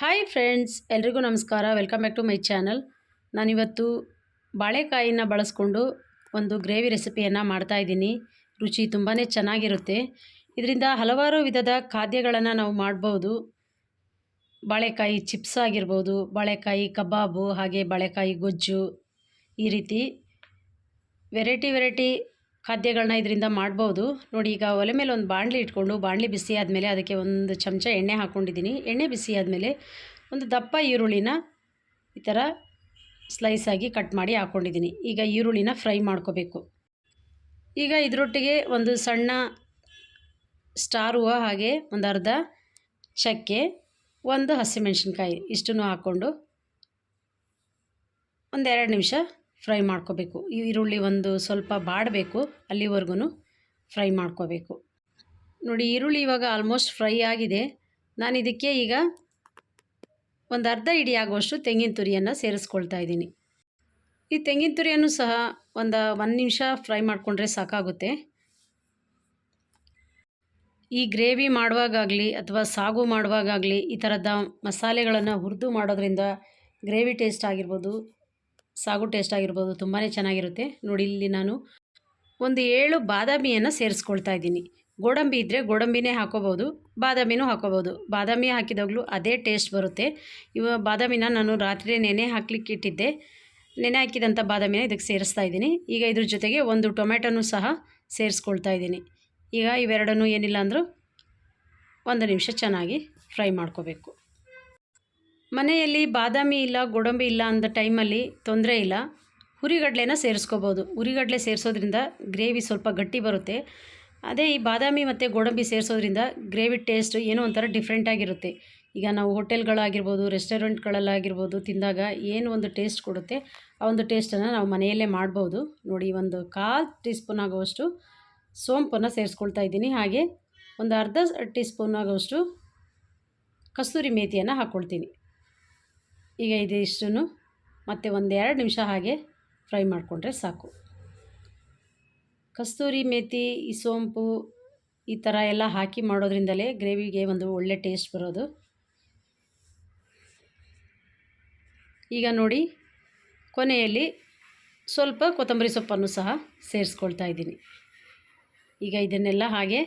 Hi friends ಎಲ್ರಿಗೂ ನಮಸ್ಕಾರ. Welcome back to my channel ನಾನಿವತ್ತು ಬಾಳೆಕಾಯಿನ ಬಳಸ್ಕೊಂಡು ಒಂದು ಗ್ರೇವಿ ರೆಸಿಪಿಯನ್ನು ಮಾಡ್ತಾಯಿದ್ದೀನಿ ರುಚಿ ತುಂಬಾ ಚೆನ್ನಾಗಿರುತ್ತೆ. ಇದರಿಂದ ಹಲವಾರು ವಿಧದ ಖಾದ್ಯಗಳನ್ನು ನಾವು ಮಾಡ್ಬೋದು. ಬಾಳೆಕಾಯಿ ಚಿಪ್ಸ್ ಆಗಿರ್ಬೋದು, ಬಾಳೆಕಾಯಿ ಕಬಾಬು, ಹಾಗೆ ಬಾಳೆಕಾಯಿ ಗೊಜ್ಜು ಈ ರೀತಿ. ವೆರೈಟಿ ವೆರೈಟಿ ಖಾದ್ಯಗಳನ್ನ ಇದರಿಂದ ಮಾಡ್ಬೋದು. ನೋಡಿ, ಈಗ ಒಲೆ ಮೇಲೆ ಒಂದು ಬಾಣಲಿ ಇಟ್ಕೊಂಡು, ಬಾಣಲಿ ಬಿಸಿ ಆದಮೇಲೆ ಅದಕ್ಕೆ ಒಂದು ಚಮಚ ಎಣ್ಣೆ ಹಾಕ್ಕೊಂಡಿದ್ದೀನಿ ಎಣ್ಣೆ ಬಿಸಿ ಆದಮೇಲೆ ಒಂದು ದಪ್ಪ ಈರುಳ್ಳಿನ ಈ ಥರ ಸ್ಲೈಸ್ ಆಗಿ ಕಟ್ ಮಾಡಿ ಹಾಕ್ಕೊಂಡಿದ್ದೀನಿ ಈಗ ಈರುಳ್ಳಿನ ಫ್ರೈ ಮಾಡ್ಕೋಬೇಕು. ಈಗ ಇದರೊಟ್ಟಿಗೆ ಒಂದು ಸಣ್ಣ ಸ್ಟಾರ್ ಹೂವು ಹಾಗೆ ಒಂದು ಅರ್ಧ ಚಕ್ಕೆ, ಒಂದು ಹಸಿಮೆಣ್ಸಿನ್ಕಾಯಿ ಇಷ್ಟನ್ನು ಹಾಕ್ಕೊಂಡು ಒಂದೆರಡು ನಿಮಿಷ ಫ್ರೈ ಮಾಡ್ಕೋಬೇಕು. ಈ ಈರುಳ್ಳಿ ಒಂದು ಸ್ವಲ್ಪ ಬಾಡಬೇಕು ಅಲ್ಲಿವರೆಗೂ ಫ್ರೈ ಮಾಡ್ಕೋಬೇಕು. ನೋಡಿ, ಈರುಳ್ಳಿ ಇವಾಗ ಆಲ್ಮೋಸ್ಟ್ ಫ್ರೈ ಆಗಿದೆ. ನಾನು ಇದಕ್ಕೆ ಈಗ ಒಂದು ಅರ್ಧ ಇಡಿ ಆಗುವಷ್ಟು ತೆಂಗಿನ ತುರಿಯನ್ನು ಸೇರಿಸ್ಕೊಳ್ತಾ ಇದ್ದೀನಿ. ಈ ತೆಂಗಿನ ತುರಿಯನ್ನು ಸಹ ಒಂದು ಒಂದು ನಿಮಿಷ ಫ್ರೈ ಮಾಡಿಕೊಂಡ್ರೆ ಸಾಕಾಗುತ್ತೆ. ಈ ಗ್ರೇವಿ ಮಾಡುವಾಗಲಿ ಅಥವಾ ಸಾಗು ಮಾಡುವಾಗಲಿ ಈ ಥರದ ಮಸಾಲೆಗಳನ್ನು ಹುರಿದು ಮಾಡೋದ್ರಿಂದ ಗ್ರೇವಿ ಟೇಸ್ಟ್ ಆಗಿರ್ಬೋದು ಸಾಗು ಟೇಸ್ಟ್ ಆಗಿರ್ಬೋದು ತುಂಬಾ ಚೆನ್ನಾಗಿರುತ್ತೆ. ನೋಡಿ, ಇಲ್ಲಿ ನಾನು ಒಂದು ಏಳು ಬಾದಾಮಿಯನ್ನು ಸೇರಿಸ್ಕೊಳ್ತಾ ಇದ್ದೀನಿ. ಗೋಡಂಬಿ ಇದ್ದರೆ ಗೋಡಂಬಿನೇ ಹಾಕೋಬೋದು, ಬಾದಾಮಿನೂ ಹಾಕೋಬೋದು. ಬಾದಾಮಿ ಹಾಕಿದಾಗಲೂ ಅದೇ ಟೇಸ್ಟ್ ಬರುತ್ತೆ. ಇವ ಬಾದಾಮಿನ ನಾನು ರಾತ್ರಿ ನೆನೆ ಹಾಕ್ಲಿಕ್ಕೆ ಇಟ್ಟಿದ್ದೆ. ನೆನೆ ಹಾಕಿದಂಥ ಬಾದಾಮಿನ ಇದಕ್ಕೆ ಸೇರಿಸ್ತಾ ಇದ್ದೀನಿ. ಈಗ ಇದ್ರ ಜೊತೆಗೆ ಒಂದು ಟೊಮೆಟೊನೂ ಸಹ ಸೇರಿಸ್ಕೊಳ್ತಾ ಇದ್ದೀನಿ. ಈಗ ಇವೆರಡನ್ನೂ ಏನಿಲ್ಲ ಅಂದರೂ ಒಂದು ನಿಮಿಷ ಚೆನ್ನಾಗಿ ಫ್ರೈ ಮಾಡ್ಕೋಬೇಕು. ಮನೆಯಲ್ಲಿ ಬಾದಾಮಿ ಇಲ್ಲ, ಗೋಡಂಬಿ ಇಲ್ಲ ಅಂದ ಟೈಮಲ್ಲಿ ತೊಂದರೆ ಇಲ್ಲ. ಹುರಿಗಡಲೆನ ಸೇರಿಸ್ಕೋಬೋದು. ಹುರಿಗಡಲೆ ಸೇರಿಸೋದ್ರಿಂದ ಗ್ರೇವಿ ಸ್ವಲ್ಪ ಗಟ್ಟಿ ಬರುತ್ತೆ. ಅದೇ ಈ ಬಾದಾಮಿ ಮತ್ತು ಗೋಡಂಬಿ ಸೇರಿಸೋದ್ರಿಂದ ಗ್ರೇವಿ ಟೇಸ್ಟ್ ಏನೋ ಒಂಥರ ಡಿಫ್ರೆಂಟಾಗಿರುತ್ತೆ ಈಗ ನಾವು ಹೋಟೆಲ್ಗಳಾಗಿರ್ಬೋದು, ರೆಸ್ಟೋರೆಂಟ್ಗಳಲ್ಲಾಗಿರ್ಬೋದು ತಿಂದಾಗ ಏನು ಒಂದು ಟೇಸ್ಟ್ ಕೊಡುತ್ತೆ, ಆ ಒಂದು ಟೇಸ್ಟನ್ನು ನಾವು ಮನೆಯಲ್ಲೇ ಮಾಡ್ಬೋದು. ನೋಡಿ ಒಂದು ಕಾಲು ಟೀ ಸ್ಪೂನ್ ಆಗುವಷ್ಟು ಸೋಂಪನ್ನು ಸೇರಿಸ್ಕೊಳ್ತಾ ಇದ್ದೀನಿ. ಹಾಗೆ ಒಂದು ಅರ್ಧ ಟೀ ಸ್ಪೂನ್ ಆಗುವಷ್ಟು ಕಸ್ತೂರಿ ಮೇಥಿಯನ್ನು ಹಾಕ್ಕೊಳ್ತೀನಿ. ಈಗ ಇದಿಷ್ಟನ್ನು ಮತ್ತು ಒಂದೆರಡು ನಿಮಿಷ ಹಾಗೆ ಫ್ರೈ ಮಾಡಿಕೊಂಡ್ರೆ ಸಾಕು. ಕಸ್ತೂರಿ ಮೇತಿ, ಈ ಸೋಂಪು ಈ ಥರ ಎಲ್ಲ ಹಾಕಿ ಮಾಡೋದ್ರಿಂದಲೇ ಗ್ರೇವಿಗೆ ಒಂದು ಒಳ್ಳೆ ಟೇಸ್ಟ್ ಬರೋದು. ಈಗ ನೋಡಿ, ಕೊನೆಯಲ್ಲಿ ಸ್ವಲ್ಪ ಕೊತ್ತಂಬರಿ ಸೊಪ್ಪನ್ನು ಸಹ ಸೇರಿಸ್ಕೊಳ್ತಾ ಇದ್ದೀನಿ. ಈಗ ಇದನ್ನೆಲ್ಲ ಹಾಗೆ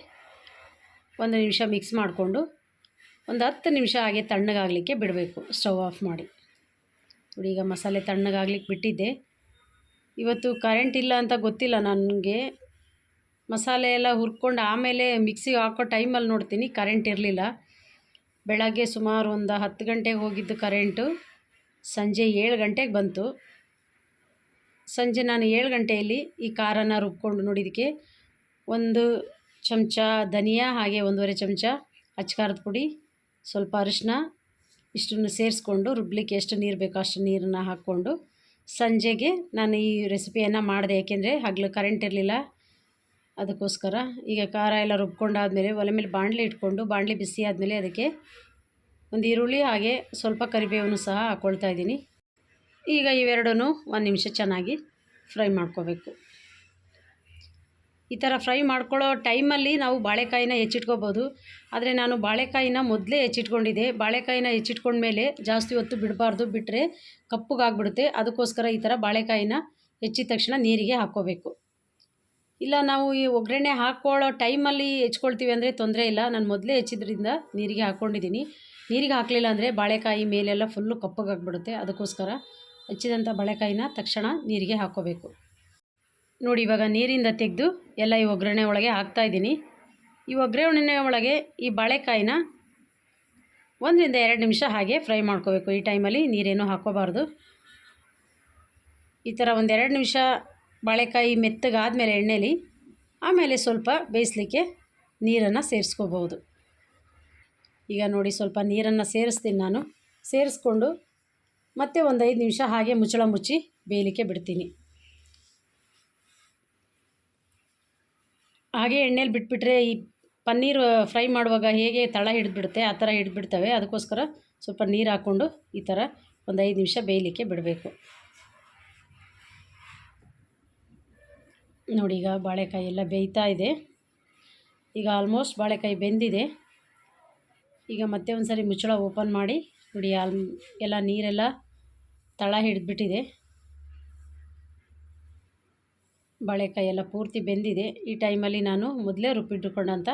ಒಂದು ನಿಮಿಷ ಮಿಕ್ಸ್ ಮಾಡಿಕೊಂಡು ಒಂದು ಹತ್ತು ನಿಮಿಷ ಹಾಗೆ ತಣ್ಣಗಾಗಲಿಕ್ಕೆ ಬಿಡಬೇಕು, ಸ್ಟವ್ ಆಫ್ ಮಾಡಿ. ನೋಡಿ ಈಗ ಮಸಾಲೆ ತಣ್ಣಗಾಗ್ಲಿಕ್ಕೆ ಬಿಟ್ಟಿದ್ದೆ. ಇವತ್ತು ಕರೆಂಟ್ ಇಲ್ಲ ಅಂತ ಗೊತ್ತಿಲ್ಲ ನನಗೆ. ಮಸಾಲೆ ಎಲ್ಲ ಹುರ್ಕೊಂಡು ಆಮೇಲೆ ಮಿಕ್ಸಿಗೆ ಹಾಕೋ ಟೈಮಲ್ಲಿ ನೋಡ್ತೀನಿ ಕರೆಂಟ್ ಇರಲಿಲ್ಲ. ಬೆಳಗ್ಗೆ ಸುಮಾರು ಒಂದು ಹತ್ತು ಗಂಟೆಗೆ ಹೋಗಿದ್ದು ಕರೆಂಟು ಸಂಜೆ ಏಳು ಗಂಟೆಗೆ ಬಂತು. ಸಂಜೆ ನಾನು ಏಳು ಗಂಟೆಯಲ್ಲಿ ಈ ಖಾರನ ರುಬ್ಕೊಂಡು ನೋಡಿದ್ದಕ್ಕೆ ಒಂದು ಚಮಚ ಧನಿಯಾ, ಹಾಗೆ ಒಂದೂವರೆ ಚಮಚ ಅಚ್ಕಾರದ ಪುಡಿ, ಸ್ವಲ್ಪ ಅರಿಶಿನ ಇಷ್ಟನ್ನು ಸೇರಿಸ್ಕೊಂಡು ರುಬ್ಲಿಕ್ಕೆ ಎಷ್ಟು ನೀರು ಬೇಕೋ ಅಷ್ಟು ನೀರನ್ನು ಹಾಕ್ಕೊಂಡು ಸಂಜೆಗೆ ನಾನು ಈ ರೆಸಿಪಿಯನ್ನು ಮಾಡಿದೆ. ಯಾಕೆಂದರೆ ಹಗಲು ಕರೆಂಟ್ ಇರಲಿಲ್ಲ. ಅದಕ್ಕೋಸ್ಕರ ಈಗ ಖಾರ ಎಲ್ಲ ರುಬ್ಕೊಂಡಾದಮೇಲೆ ಒಲೆ ಮೇಲೆ ಬಾಣಲೆ ಇಟ್ಕೊಂಡು ಬಾಣಲೆ ಬಿಸಿ ಆದಮೇಲೆ ಅದಕ್ಕೆ ಒಂದು ಈರುಳ್ಳಿ ಹಾಗೆ ಸ್ವಲ್ಪ ಕರಿಬೇವನ್ನು ಸಹ ಹಾಕ್ಕೊಳ್ತಾ ಇದ್ದೀನಿ. ಈಗ ಇವೆರಡೂ ಒಂದು ನಿಮಿಷ ಚೆನ್ನಾಗಿ ಫ್ರೈ ಮಾಡ್ಕೋಬೇಕು. ಈ ಥರ ಫ್ರೈ ಮಾಡ್ಕೊಳ್ಳೋ ಟೈಮಲ್ಲಿ ನಾವು ಬಾಳೆಕಾಯಿನ ಹೆಚ್ಚಿಟ್ಕೋಬೋದು. ಆದರೆ ನಾನು ಬಾಳೆಕಾಯಿನ ಮೊದಲೇ ಹೆಚ್ಚಿಟ್ಕೊಂಡಿದ್ದೆ. ಬಾಳೆಕಾಯಿನ ಹೆಚ್ಚಿಟ್ಕೊಂಡ್ಮೇಲೆ ಜಾಸ್ತಿ ಹೊತ್ತು ಬಿಡಬಾರ್ದು. ಬಿಟ್ಟರೆ ಕಪ್ಪಗಾಗ್ಬಿಡುತ್ತೆ ಅದಕ್ಕೋಸ್ಕರ ಈ ಥರ ಬಾಳೆಕಾಯಿನ ಹೆಚ್ಚಿದ ತಕ್ಷಣ ನೀರಿಗೆ ಹಾಕ್ಕೋಬೇಕು. ಇಲ್ಲ, ನಾವು ಈ ಒಗ್ಗರಣೆ ಹಾಕ್ಕೊಳ್ಳೋ ಟೈಮಲ್ಲಿ ಹೆಚ್ಕೊಳ್ತೀವಿ ಅಂದರೆ ತೊಂದರೆ ಇಲ್ಲ. ನಾನು ಮೊದಲೇ ಹೆಚ್ಚಿದ್ರಿಂದ ನೀರಿಗೆ ಹಾಕ್ಕೊಂಡಿದ್ದೀನಿ. ನೀರಿಗೆ ಹಾಕಲಿಲ್ಲ ಅಂದರೆ ಬಾಳೆಕಾಯಿ ಮೇಲೆಲ್ಲ ಫುಲ್ಲು ಕಪ್ಪಗಾಗ್ಬಿಡುತ್ತೆ ಅದಕ್ಕೋಸ್ಕರ ಹೆಚ್ಚಿದಂಥ ಬಾಳೆಕಾಯಿನ ತಕ್ಷಣ ನೀರಿಗೆ ಹಾಕ್ಕೋಬೇಕು. ನೋಡಿ, ಇವಾಗ ನೀರಿಂದ ತೆಗೆದು ಎಲ್ಲ ಈ ಒಗ್ಗರಣೆ ಒಳಗೆ ಹಾಕ್ತಾಯಿದ್ದೀನಿ ಈ ಒಗ್ಗರಣೆ ಒಳಗೆ ಈ ಬಾಳೆಕಾಯಿನ ಒಂದರಿಂದ ಎರಡು ನಿಮಿಷ ಹಾಗೆ ಫ್ರೈ ಮಾಡ್ಕೋಬೇಕು. ಈ ಟೈಮಲ್ಲಿ ನೀರೇನು ಹಾಕೋಬಾರ್ದು ಈ ಥರ ಒಂದೆರಡು ನಿಮಿಷ ಬಾಳೆಕಾಯಿ ಮೆತ್ತಗಾದಮೇಲೆ ಎಣ್ಣೆಲಿ, ಆಮೇಲೆ ಸ್ವಲ್ಪ ಬೇಯಿಸಲಿಕ್ಕೆ ನೀರನ್ನು ಸೇರಿಸ್ಕೋಬೋದು ಈಗ ನೋಡಿ, ಸ್ವಲ್ಪ ನೀರನ್ನು ಸೇರಿಸ್ತೀನಿ ನಾನು. ಸೇರಿಸ್ಕೊಂಡು ಮತ್ತೆ ಒಂದು ಐದು ನಿಮಿಷ ಹಾಗೆ ಮುಚ್ಚಳ ಮುಚ್ಚಿ ಬೇಯಲಿಕ್ಕೆ ಬಿಡ್ತೀನಿ. ಹಾಗೆ ಎಣ್ಣೆಲಿ ಬಿಟ್ಬಿಟ್ರೆ ಈ ಪನ್ನೀರ್ ಫ್ರೈ ಮಾಡುವಾಗ ಹೇಗೆ ತಳ ಹಿಡಿದ್ಬಿಡುತ್ತೆ, ಆ ಥರ ಹಿಡಿದ್ಬಿಡ್ತವೆ. ಅದಕ್ಕೋಸ್ಕರ ಸ್ವಲ್ಪ ನೀರು ಹಾಕ್ಕೊಂಡು ಈ ಥರ ಒಂದು ಐದು ನಿಮಿಷ ಬೇಯಲಿಕ್ಕೆ ಬಿಡಬೇಕು. ನೋಡಿ, ಈಗ ಬಾಳೆಕಾಯಿ ಎಲ್ಲ ಬೇಯ್ತಾ ಇದೆ. ಈಗ ಆಲ್ಮೋಸ್ಟ್ ಬಾಳೆಕಾಯಿ ಬೆಂದಿದೆ. ಈಗ ಮತ್ತೆ ಒಂದು ಸರಿ ಮುಚ್ಚಳ ಓಪನ್ ಮಾಡಿ, ನೋಡಿ, ಆಲ್ ಎಲ್ಲ ನೀರೆಲ್ಲ ತಳ ಹಿಡಿದ್ಬಿಟ್ಟಿದೆ. ಬಾಳೆಕಾಯಿ ಎಲ್ಲ ಪೂರ್ತಿ ಬೆಂದಿದೆ. ಈ ಟೈಮಲ್ಲಿ ನಾನು ಮೊದಲೇ ರುಬ್ಬಿಟ್ಟುಕೊಂಡಂಥ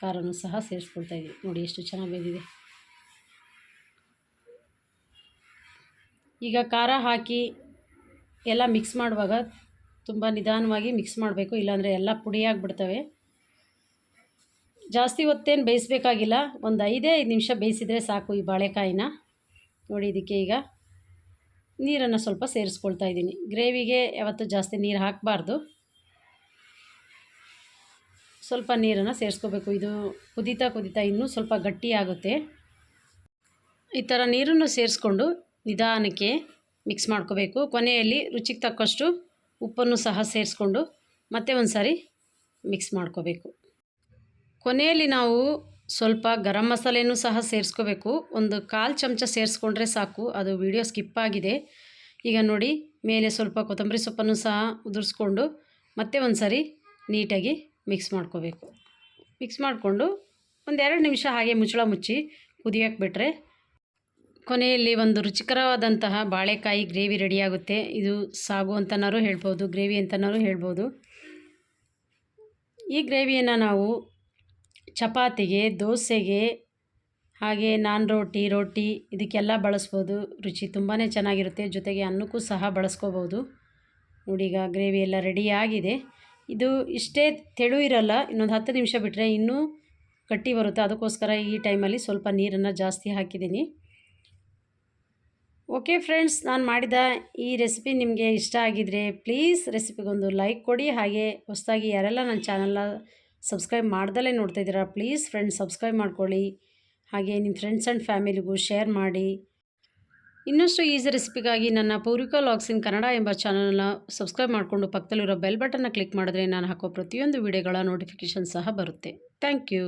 ಖಾರನೂ ಸಹ ಸೇರಿಸ್ಕೊಳ್ತಾ ಇದ್ದೀನಿ ನೋಡಿ ಎಷ್ಟು ಚೆನ್ನಾಗಿ ಬೆಂದಿದೆ. ಈಗ ಖಾರ ಹಾಕಿ ಎಲ್ಲ ಮಿಕ್ಸ್ ಮಾಡುವಾಗ ತುಂಬ ನಿಧಾನವಾಗಿ ಮಿಕ್ಸ್ ಮಾಡಬೇಕು. ಇಲ್ಲಾಂದರೆ ಎಲ್ಲ ಪುಡಿಯಾಗಿಬಿಡ್ತವೆ ಜಾಸ್ತಿ ಹೊತ್ತೇನು ಬೇಯಿಸ್ಬೇಕಾಗಿಲ್ಲ. ಒಂದು ಐದೇ ಐದು ನಿಮಿಷ ಬೇಯಿಸಿದರೆ ಸಾಕು ಈ ಬಾಳೆಕಾಯಿನ. ನೋಡಿ ಇದಕ್ಕೆ ಈಗ ನೀರನ್ನು ಸ್ವಲ್ಪ ಸೇರಿಸ್ಕೊಳ್ತಾ ಇದ್ದೀನಿ. ಗ್ರೇವಿಗೆ ಯಾವತ್ತೂ ಜಾಸ್ತಿ ನೀರು ಹಾಕಬಾರ್ದು. ಸ್ವಲ್ಪ ನೀರನ್ನು ಸೇರಿಸ್ಕೋಬೇಕು. ಇದು ಕುದೀತಾ ಕುದೀತಾ ಇನ್ನೂ ಸ್ವಲ್ಪ ಗಟ್ಟಿಯಾಗುತ್ತೆ ಈ ಥರ ನೀರನ್ನು ಸೇರಿಸ್ಕೊಂಡು ನಿಧಾನಕ್ಕೆ ಮಿಕ್ಸ್ ಮಾಡ್ಕೋಬೇಕು. ಕೊನೆಯಲ್ಲಿ ರುಚಿಗೆ ತಕ್ಕಷ್ಟು ಉಪ್ಪನ್ನು ಸಹ ಸೇರಿಸ್ಕೊಂಡು ಮತ್ತೆ ಒಂದು ಸಾರಿ ಮಿಕ್ಸ್ ಮಾಡ್ಕೋಬೇಕು. ಕೊನೆಯಲ್ಲಿ ನಾವು ಸ್ವಲ್ಪ ಗರಂ ಮಸಾಲೆನೂ ಸಹ ಸೇರಿಸ್ಕೋಬೇಕು. ಒಂದು ಕಾಲು ಚಮಚ ಸೇರಿಸ್ಕೊಂಡ್ರೆ ಸಾಕು. ಅದು ವಿಡಿಯೋ ಸ್ಕಿಪ್ ಆಗಿದೆ. ಈಗ ನೋಡಿ, ಮೇಲೆ ಸ್ವಲ್ಪ ಕೊತ್ತಂಬರಿ ಸೊಪ್ಪನ್ನು ಸಹ ಉದುರಿಸ್ಕೊಂಡು ಮತ್ತೆ ಒಂದು ಸರಿ ನೀಟಾಗಿ ಮಿಕ್ಸ್ ಮಾಡ್ಕೋಬೇಕು. ಮಿಕ್ಸ್ ಮಾಡಿಕೊಂಡು ಒಂದೆರಡು ನಿಮಿಷ ಹಾಗೆ ಮುಚ್ಚಳ ಮುಚ್ಚಿ ಕುದಿಯೋಕೆ ಬಿಟ್ಟರೆ ಕೊನೆಯಲ್ಲಿ ಒಂದು ರುಚಿಕರವಾದಂತಹ ಬಾಳೆಕಾಯಿ ಗ್ರೇವಿ ರೆಡಿಯಾಗುತ್ತೆ ಇದು ಸಾಗು ಅಂತನಾರು ಹೇಳ್ಬೋದು, ಗ್ರೇವಿ ಅಂತನಾರು ಹೇಳ್ಬೋದು. ಈ ಗ್ರೇವಿಯನ್ನು ನಾವು ಚಪಾತಿಗೆ, ದೋಸೆಗೆ, ಹಾಗೆ ನಾನ್ ರೋಟಿ ರೋಟಿ ಇದಕ್ಕೆಲ್ಲ ಬಳಸ್ಬೋದು. ರುಚಿ ತುಂಬಾ ಚೆನ್ನಾಗಿರುತ್ತೆ. ಜೊತೆಗೆ ಅನ್ನಕ್ಕೂ ಸಹ ಬಳಸ್ಕೋಬೋದು. ನೋಡಿ ಈಗ ಗ್ರೇವಿ ಎಲ್ಲ ರೆಡಿಯಾಗಿದೆ ಇದು ಇಷ್ಟೇ ತೆಳು ಇರಲ್ಲ, ಇನ್ನೊಂದು ಹತ್ತು ನಿಮಿಷ ಬಿಟ್ಟರೆ ಇನ್ನೂ ಗಟ್ಟಿ ಬರುತ್ತೆ. ಅದಕ್ಕೋಸ್ಕರ ಈ ಟೈಮಲ್ಲಿ ಸ್ವಲ್ಪ ನೀರನ್ನು ಜಾಸ್ತಿ ಹಾಕಿದ್ದೀನಿ. ಓಕೆ ಫ್ರೆಂಡ್ಸ್, ನಾನು ಮಾಡಿದ ಈ ರೆಸಿಪಿ ನಿಮಗೆ ಇಷ್ಟ ಆಗಿದರೆ ಪ್ಲೀಸ್ ರೆಸಿಪಿಗೊಂದು ಲೈಕ್ ಕೊಡಿ. ಹಾಗೆ ಹೊಸದಾಗಿ ಯಾರೆಲ್ಲ ನನ್ನ ಚಾನಲ್ನ ಸಬ್ಸ್ಕ್ರೈಬ್ ಮಾಡ್ದಲೇ ನೋಡ್ತಾ ಇದ್ದೀರಾ, ಪ್ಲೀಸ್ ಫ್ರೆಂಡ್ಸ್ ಸಬ್ಸ್ಕ್ರೈಬ್ ಮಾಡ್ಕೊಳ್ಳಿ. ಹಾಗೆ ನಿಮ್ಮ ಫ್ರೆಂಡ್ಸ್ ಆ್ಯಂಡ್ ಫ್ಯಾಮಿಲಿಗೂ ಶೇರ್ ಮಾಡಿ. ಇನ್ನಷ್ಟು ಈಸಿ ರೆಸಿಪಿಗಾಗಿ ನನ್ನ ಪೂರ್ವಿಕಾ ಲಾಗ್ಸ್ ಕನ್ನಡ ಎಂಬ ಚಾನಲ್ನ ಸಬ್ಸ್ಕ್ರೈಬ್ ಮಾಡಿಕೊಂಡು ಪಕ್ಕದಲ್ಲಿರೋ ಬೆಲ್ ಬಟನ್ನ ಕ್ಲಿಕ್ ಮಾಡಿದ್ರೆ ನಾನು ಹಾಕೋ ಪ್ರತಿಯೊಂದು ವಿಡಿಯೋಗಳ ನೋಟಿಫಿಕೇಷನ್ ಸಹ ಬರುತ್ತೆ. Thank you.